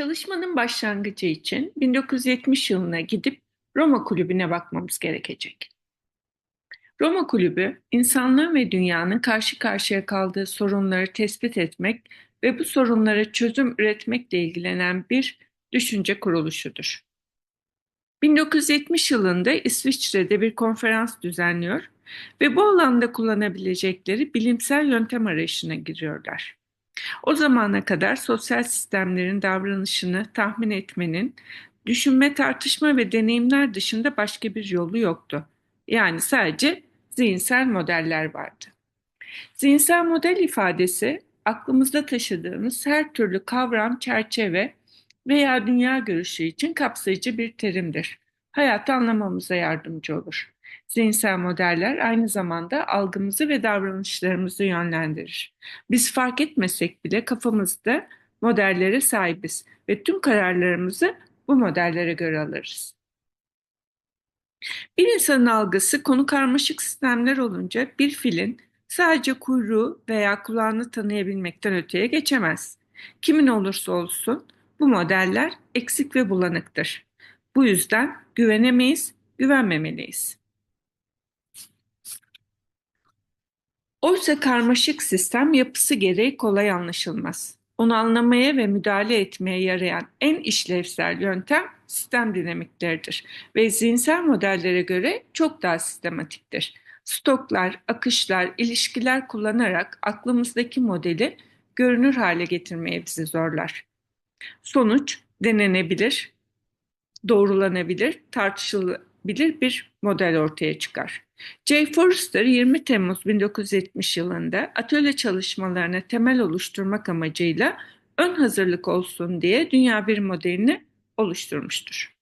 Çalışmanın başlangıcı için 1970 yılına gidip Roma Kulübü'ne bakmamız gerekecek. Roma Kulübü, insanlığın ve dünyanın karşı karşıya kaldığı sorunları tespit etmek ve bu sorunlara çözüm üretmekle ilgilenen bir düşünce kuruluşudur. 1970 yılında İsviçre'de bir konferans düzenliyor ve bu alanda kullanabilecekleri bilimsel yöntem arayışına giriyorlar. O zamana kadar sosyal sistemlerin davranışını tahmin etmenin düşünme, tartışma ve deneyimler dışında başka bir yolu yoktu. Yani sadece zihinsel modeller vardı. Zihinsel model ifadesi aklımızda taşıdığımız her türlü kavram, çerçeve veya dünya görüşü için kapsayıcı bir terimdir. Hayatı anlamamıza yardımcı olur. Zihinsel modeller aynı zamanda algımızı ve davranışlarımızı yönlendirir. Biz fark etmesek bile kafamızda modellere sahibiz ve tüm kararlarımızı bu modellere göre alırız. Bir insanın algısı konu karmaşık sistemler olunca bir filin sadece kuyruğu veya kulağını tanıyabilmekten öteye geçemez. Kimin olursa olsun bu modeller eksik ve bulanıktır. Bu yüzden güvenemeyiz, güvenmemeliyiz. Oysa karmaşık sistem yapısı gereği kolay anlaşılmaz. Onu anlamaya ve müdahale etmeye yarayan en işlevsel yöntem sistem dinamikleridir ve zihinsel modellere göre çok daha sistematiktir. Stoklar, akışlar, ilişkiler kullanarak aklımızdaki modeli görünür hale getirmeye bizi zorlar. Sonuç denenebilir, doğrulanabilir, tartışılabilir bir model ortaya çıkar. Jay Forrester 20 Temmuz 1970 yılında atölye çalışmalarına temel oluşturmak amacıyla ön hazırlık olsun diye dünya bir modelini oluşturmuştur.